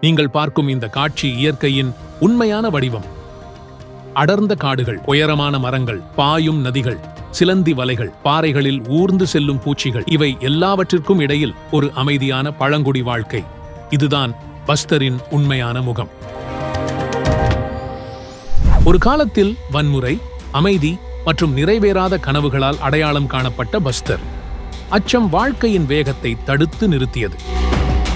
நீங்கள் பார்க்கும் இந்த காட்சி இயற்கையின் உண்மையான வடிவம். அடர்ந்த காடுகள் உயரமான மரங்கள் பாயும் நதிகள் சிலந்தி வலைகள் பாறைகளில் ஊர்ந்து செல்லும் பூச்சிகள் இவை எல்லாவற்றிற்கும் இடையில் ஒரு அமைதியான பழங்குடி வாழ்க்கை. இதுதான் பஸ்தரின் உண்மையான முகம். ஒரு காலத்தில் வன்முறை அமைதி மற்றும் நிறைவேறாத கனவுகளால் அடையாளம் காணப்பட்ட பஸ்தர். அச்சம் வாழ்க்கையின் வேகத்தை தடுத்து நிறுத்தியது.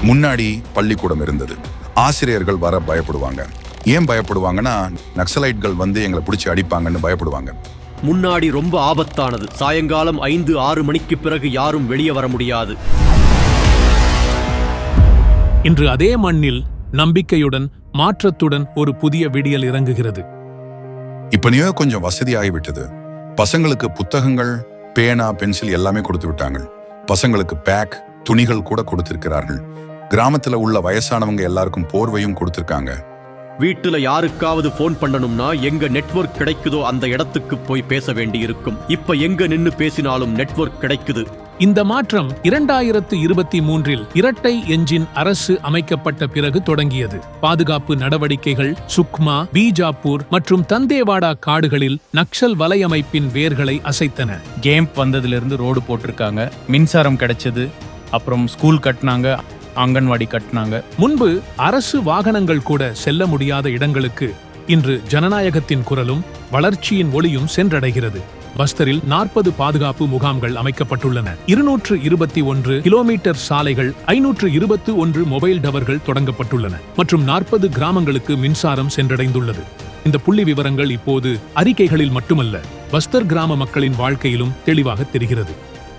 முன்னாடி பள்ளிக்கூடம் இருந்தது. ஆசிரியர்கள் வர பயப்படுவாங்க. ஏன் பயப்படுவாங்கன்னா நக்சலைட்கள் வந்து எங்களை பிடிச்சி அடிப்பாங்கன்னு பயப்படுவாங்க. முன்னாடி ரொம்ப ஆபத்தானது. சாயங்காலம் ஐந்து ஆறு மணிக்கு பிறகு யாரும் வெளியே வர முடியாது. இன்று அதே மண்ணில் நம்பிக்கையுடன் மாற்றத்துடன் ஒரு புதிய விடியல் இறங்குகிறது. இப்ப நீ கொஞ்சம் வசதி ஆகிவிட்டது பசங்களுக்கு புத்தகங்கள் பேனா பென்சில் எல்லாமே கொடுத்து விட்டாங்க பசங்களுக்கு பேக் துணிகள் கூட கொடுத்திருக்கிறார்கள். கிராமத்துல உள்ள வயசானவங்க எல்லாருக்கும் போர்வையும் கொடுத்திருக்காங்க. வீட்டுல யாருக்காவது ஃபோன் பண்ணணும்னா எங்க நெட்வொர்க் கிடைக்குதோ அந்த இடத்துக்கு போய் பேச வேண்டியிருக்கும். இப்ப எங்க நின்னு பேசினாலும் நெட்வொர்க் கிடைக்குது. இந்த மாற்றம் இரண்டாயிரத்து இருபத்தி மூன்றில் இரட்டை எஞ்சின் அரசு அமைக்கப்பட்ட பிறகு தொடங்கியது. பாதுகாப்பு நடவடிக்கைகள் சுக்மா பீஜாப்பூர் மற்றும் தந்தேவாடா காடுகளில் நக்சல் வலையமைப்பின் வேர்களை அசைத்தன. கேம்ப் வந்ததுலேருந்து ரோடு போட்டிருக்காங்க. மின்சாரம் கிடைச்சது. அப்புறம் ஸ்கூல் கட்டினாங்க. அங்கன்வாடி கட்டினாங்க. முன்பு அரசு வாகனங்கள் கூட செல்ல முடியாத இடங்களுக்கு இன்று ஜனநாயகத்தின் குரலும் வளர்ச்சியின் ஒளியும் சென்றடைகிறது. பஸ்தரில் நாற்பது பாதுகாப்பு முகாம்கள் அமைக்கப்பட்டுள்ளன. இருநூற்று இருபத்தி ஒன்று கிலோமீட்டர் சாலைகள் ஐநூற்று இருபத்து ஒன்று மொபைல் டவர்கள் தொடங்கப்பட்டுள்ளன மற்றும் நாற்பது கிராமங்களுக்கு மின்சாரம் சென்றடைந்துள்ளது. இந்த புள்ளி விவரங்கள் இப்போது அறிக்கைகளில் மட்டுமல்ல பஸ்தர் கிராம மக்களின் வாழ்க்கையிலும் தெளிவாக தெரிகிறது.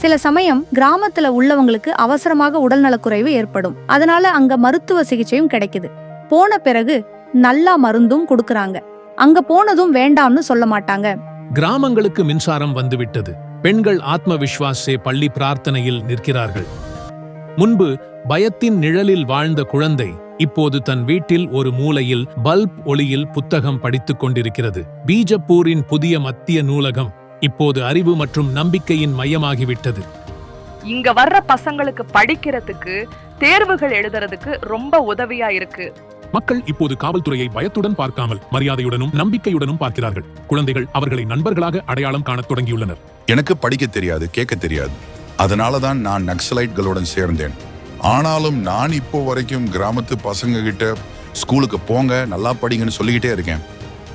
சில சமயம் கிராமத்துல உள்ளவங்களுக்கு அவசரமாக உடல்நலக்குறைவு ஏற்படும். அதனால அங்க மருத்துவ சிகிச்சையும் கிடைக்குது. போன பிறகு நல்லா மருந்தும் கொடுக்கறாங்க. அங்க போனதும் வேண்டாம்னு சொல்ல மாட்டாங்க. கிராமங்களுக்கு மின்சாரம் வந்துவிட்டது. பெண்கள் ஆத்ம விஸ்வாசே பள்ளி பிரார்த்தனையில் நிற்கிறார்கள். முன்பு பயத்தின் நிழலில் வாழ்ந்த குழந்தை இப்போது தன் வீட்டில் ஒரு மூலையில் பல்ப் ஒளியில் புத்தகம் படித்துக் கொண்டிருக்கிறது. பீஜப்பூரின் புதிய மத்திய நூலகம் இப்போது அறிவு மற்றும் நம்பிக்கையின் மையமாகிவிட்டது. இங்க வர்ற பசங்களுக்கு படிக்கிறதுக்கு தேர்வுகள் எழுதுறதுக்கு ரொம்ப உதவியா இருக்கு. மக்கள் இப்போது காவல்துறையை பயத்துடன் பார்க்காமல் மரியாதையுடனும் நம்பிக்கையுடனும் பார்க்கிறார்கள். குழந்தைகள் அவர்களை நண்பர்களாக அடையாளம் காணத் தொடங்கியுள்ளனர். எனக்கு படிக்க தெரியாது கேட்க தெரியாது. அதனால தான் நான் நக்சலைட்களுடன் சேர்ந்தேன். ஆனாலும் நான் இப்போ வரைக்கும் கிராமத்து பசங்க கிட்ட ஸ்கூலுக்கு போங்க நல்லா படிங்கன்னு சொல்லிக்கிட்டே இருக்கேன்.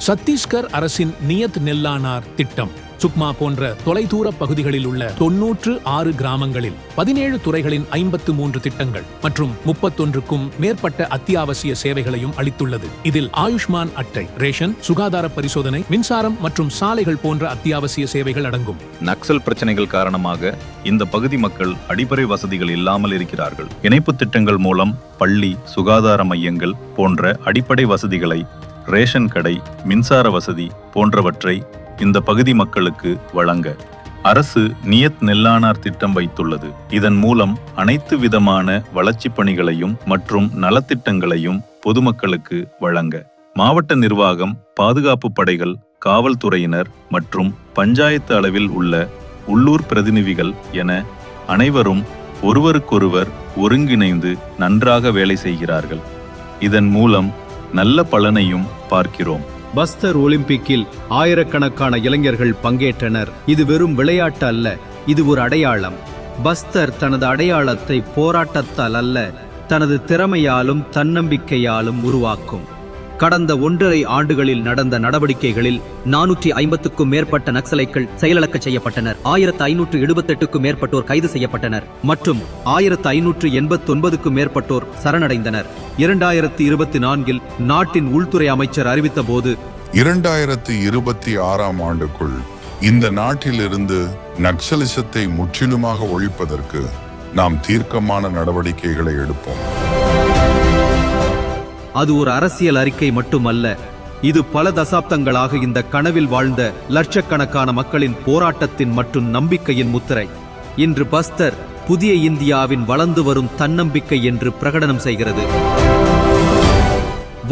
சத்தீஸ்கர் அரசின் நியத் நெல்லானார் திட்டம். சுக்மா போன்ற தொலைதூர பகுதிகளில் உள்ள தொன்னூற்று ஆறு கிராமங்களில் பதினேழு துறைகளின் ஐம்பத்து மூன்று திட்டங்கள் மற்றும் முப்பத்தொன்றுக்கும் மேற்பட்ட அத்தியாவசிய சேவைகளையும் அளித்துள்ளது. இதில் ஆயுஷ்மான் அட்டை ரேஷன் சுகாதார பரிசோதனை மின்சாரம் மற்றும் சாலைகள் போன்ற அத்தியாவசிய சேவைகள் அடங்கும். நக்சல் பிரச்சனைகள் காரணமாக இந்த பகுதி மக்கள் அடிப்படை வசதிகள் இல்லாமல் இருக்கிறார்கள். இணைப்பு திட்டங்கள் மூலம் பள்ளி சுகாதார மையங்கள் போன்ற அடிப்படை வசதிகளை ரேஷன் கடை மின்சார வசதி போன்றவற்றை இந்த பகுதி மக்களுக்கு வழங்க அரசு நியத் நெல்லானார் திட்டம் வைத்துள்ளது. இதன் மூலம் அனைத்து விதமான வளர்ச்சிப் பணிகளையும் மற்றும் நலத்திட்டங்களையும் பொதுமக்களுக்கு வழங்க. மாவட்ட நிர்வாகம் பாதுகாப்பு படைகள் காவல்துறையினர் மற்றும் பஞ்சாயத்து அளவில் உள்ள உள்ளூர் பிரதிநிதிகள் என அனைவரும் ஒருவருக்கொருவர் ஒருங்கிணைந்து நன்றாக வேலை செய்கிறார்கள். இதன் மூலம் நல்ல பலனையும் பார்க்கிறோம். பஸ்தர் ஒலிம்பிக்கில் ஆயிரக்கணக்கான இளைஞர்கள் பங்கேற்றனர். இது வெறும் விளையாட்டு அல்ல இது ஒரு அடையாளம். பஸ்தர் தனது அடையாளத்தை போராட்டத்தால் அல்ல தனது திறமையாலும் தன்னம்பிக்கையாலும் உருவாக்கும். கடந்த ஒன்றரை ஆண்டுகளில் நடந்த நடவடிக்கைகளில் நானூற்றி ஐம்பத்துக்கும் மேற்பட்ட நக்சலைட்கள் செயலிழக்க செய்யப்பட்டனர். ஆயிரத்து ஐநூற்று எழுபத்தெட்டுக்கும் மேற்பட்டோர் கைது செய்யப்பட்டனர் மற்றும் ஆயிரத்து ஐநூற்று எண்பத்தொன்பதுக்கும் மேற்பட்டோர் சரணடைந்தனர். இரண்டாயிரத்தி இருபத்தி நான்கில் நாட்டின் உள்துறை அமைச்சர் அறிவித்த போது இரண்டாயிரத்தி இருபத்தி ஆறாம் ஆண்டுக்குள் இந்த நாட்டிலிருந்து நக்சலிசத்தை முற்றிலுமாக ஒழிப்பதற்கு நாம் தீர்க்கமான நடவடிக்கைகளை எடுப்போம். அது ஒரு அரசியல் அறிக்கை மட்டுமல்ல. இது பல தசாப்தங்களாக இந்த கனவில் வாழ்ந்த லட்சக்கணக்கான மக்களின் போராட்டத்தின் மற்றும் நம்பிக்கையின் முத்திரை. இன்று பஸ்தர் புதிய இந்தியாவின் வளர்ந்து வரும் தன்னம்பிக்கை என்று பிரகடனம் செய்கிறது.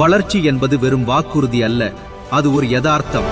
வளர்ச்சி என்பது வெறும் வாக்குறுதி அல்ல அது ஒரு யதார்த்தம்.